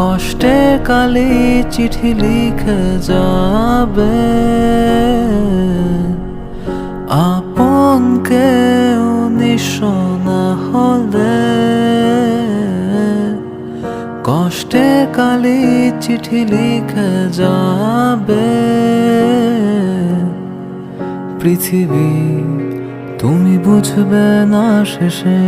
কষ্টে কালি চিঠি লিখে যাবে। আপন কেউ নিঃস্ব না হলে। কষ্টে কালি চিঠি লিখে যাবে। পৃথিবী, তুমি বুঝবে না শেষে।